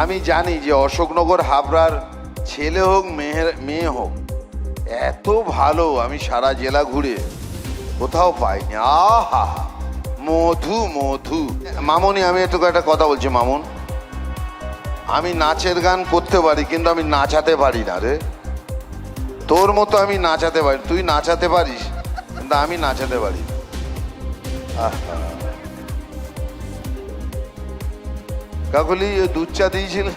আমি জানি যে অশোকনগর হাবড়ার ছেলে হোক মেয়ের মেয়ে হোক, এত ভালো আমি সারা জেলা ঘুরে কোথাও পাইনি। আহা! মধু মধু। মামনি, আমি একটু একটা কথা বলছি, মামুন। আমি নাচের গান করতে পারি, কিন্তু আমি নাচাতে পারি না রে। তোর মতো আমি নাচাতে পারি, তুই নাচাতে পারিস, কিন্তু আমি নাচাতে পারি। আহা। কাকলি দুধ চা দিয়েছিল?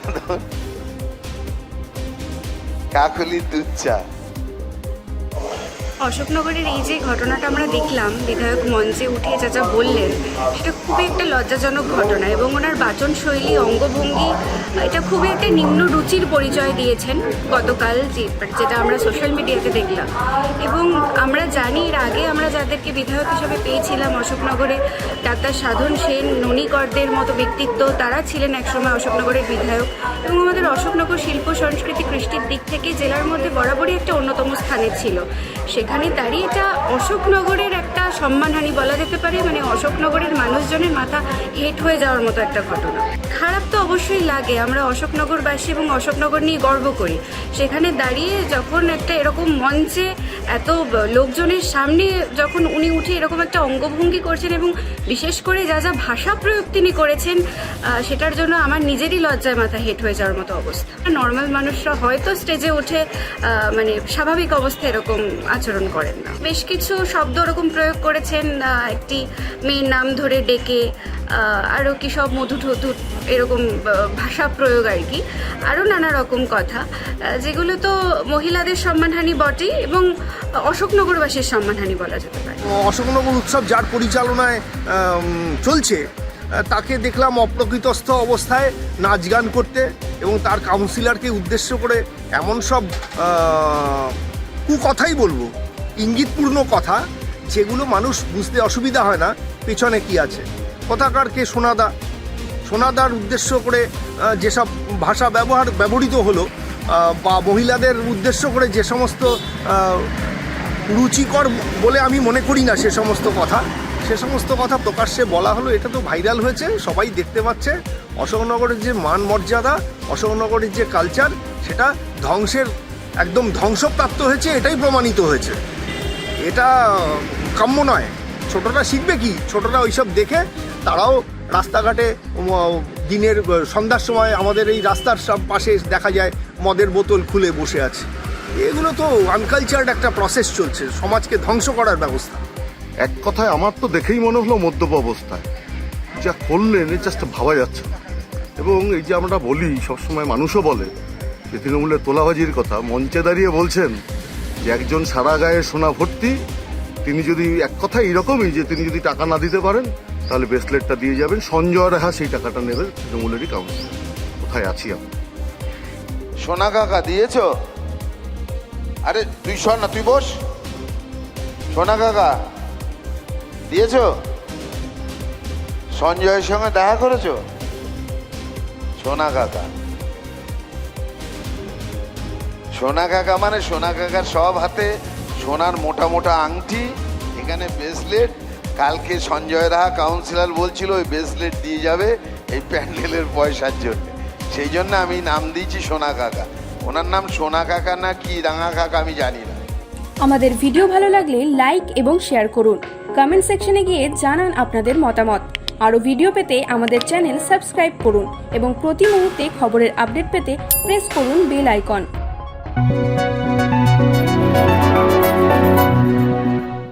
কাকলি দুধ চা অশোকনগরের এই যে ঘটনাটা আমরা দেখলাম, বিধায়ক মঞ্চে উঠে যা যা বললেন, সেটা খুবই একটা লজ্জাজনক ঘটনা এবং ওনার বাচন শৈলী অঙ্গভঙ্গি, এটা খুবই একটা নিম্ন রুচির পরিচয় দিয়েছেন গতকাল যে- যেটা আমরা সোশ্যাল মিডিয়াতে দেখলাম। এবং আমরা জানি, এর আগে আমরা যাদেরকে বিধায়ক হিসেবে পেয়েছিলাম অশোকনগরে, ডাক্তার সাধন সেন, ননীকরদের মতো ব্যক্তিত্ব, তারা ছিলেন একসময় অশোকনগরের বিধায়ক। এবং আমাদের অশোকনগর শিল্প, সংস্কৃতি, কৃষ্টির দিক থেকে জেলার মধ্যে বরাবরই একটা অন্যতম স্থানে ছিল। সেখানে দাঁড়িয়ে এটা অশোকনগরের একটা সম্মানহানি বলা যেতে পারে মানে অশোকনগরের মানুষজনের মাথা হেট হয়ে যাওয়ার মতো একটা ঘটনা। খারাপ তো অবশ্যই লাগে, আমরা অশোকনগরবাসী এবং অশোকনগর নিয়ে গর্ব করি। সেখানে দাঁড়িয়ে যখন একটা এরকম মঞ্চে এত লোকজনের সামনে যখন উনি উঠে এরকম একটা অঙ্গভঙ্গি করছেন এবং বিশেষ করে যা যা ভাষা প্রয়োগ তিনি করেছেন সেটার জন্য আমার নিজেরই লজ্জায় মাথা হেট হয়ে যাওয়ার মতো অবস্থা। নর্মাল মানুষরা হয়তো স্টেজে উঠে মানে স্বাভাবিক অবস্থায় এরকম আচরণ করেন না। বেশ কিছু শব্দ ওরকম প্রয়োগ করেছেন একটি মেয়ের নাম ধরে ডেকে আরও কি সব মধু ঠধু এরকম ভাষা প্রয়োগ আর কি, আরও নানা রকম কথা যেগুলো তো মহিলাদের সম্মানহানি বটেই এবং অশোকনগরবাসীর সম্মানহানি বলা যেতে পারে। অশোকনগর উৎসব যার পরিচালনায় চলছে তাকে দেখলাম অপ্রকৃতস্থ অবস্থায় নাচ গান করতে এবং তার কাউন্সিলরকে উদ্দেশ্য করে এমন সব কুকথাই বলব, ইঙ্গিতপূর্ণ কথা যেগুলো মানুষ বুঝতে অসুবিধা হয় না, পেছনে কি আছে? কথাকার কে সোনাদা? সোনাদার উদ্দেশ্য করে যেসব ভাষা ব্যবহার, ব্যবহৃত হলো বা মহিলাদের উদ্দেশ্য করে যে সমস্ত রুচিকর বলে আমি মনে করি না সে সমস্ত কথা। সে সমস্ত কথা প্রকাশ্যে বলা হলো, এটা তো ভাইরাল হয়েছে, সবাই দেখতে পাচ্ছে। অশোকনগরের যে মান মর্যাদা, অশোকনগরের যে কালচার সেটা ধ্বংসের, একদম ধ্বংসপ্রাপ্ত হয়েছে, এটাই প্রমাণিত হয়েছে। এটা কাম্য নয়। ছোটরা শিখবে কি? ছোটরা ওইসব দেখে তারাও রাস্তাঘাটে দিনের সন্ধ্যার সময় আমাদের এই রাস্তার সব পাশে দেখা যায় মদের বোতল খুলে বসে আছে। এগুলো তো আনকালচার্ড একটা প্রসেস চলছে, সমাজকে ধ্বংস করার ব্যবস্থা। এক কথায় আমার তো দেখেই মনে হলো মদ্যপ অবস্থায়। যা করলেন জাস্ট ভাবা যাচ্ছে এবং এই যে আমরা বলি, সবসময় মানুষও বলে, যে তৃণমূলের তোলাবাজির কথা, মঞ্চে দাঁড়িয়ে বলছেন যে একজন সারা গায়ে সোনা ভর্তি তিনি যদি এক কথা এরকমই যে তিনি যদি টাকা না দিতে পারেন, তাহলে ব্রেসলেটটা দিয়ে যাবেন। সঞ্জয় রেহা সেই টাকাটা নেবে তৃণমূলেরই কাউন্সিলর কোথায় আছি আমি সোনা কাকা, দিয়েছ? আরে, তুই শোন না, তুই বস। সোনা কাকা, দিয়েছ? সঞ্জয়ের সঙ্গে দেখা করেছ? সোনা কাকা। সোনা কাকা মানে সোনা কাকার সব হাতে সোনার মোটা মোটা আংটি, এখানে ব্রেসলেট কালকে সঞ্জয় রাহা কাউন্সিলর বলছিল, ওই ব্রেসলেট দিয়ে যাবে এই প্যান্ডেলের পয়সার জন্য। সেই জন্য আমি নাম দিয়েছি সোনা কাকা। ওনার নাম সোনা কাকা না কি রাঙা কাকা আমি জানি না। আমাদের ভিডিও ভালো লাগলে লাইক এবং শেয়ার করুন। কমেন্ট সেকশনে গিয়ে জানান আপনাদের মতামত। আরও ভিডিও পেতে আমাদের চ্যানেল সাবস্ক্রাইব করুন এবং প্রতি মুহূর্তে খবরের আপডেট পেতে প্রেস করুন বেল আইকন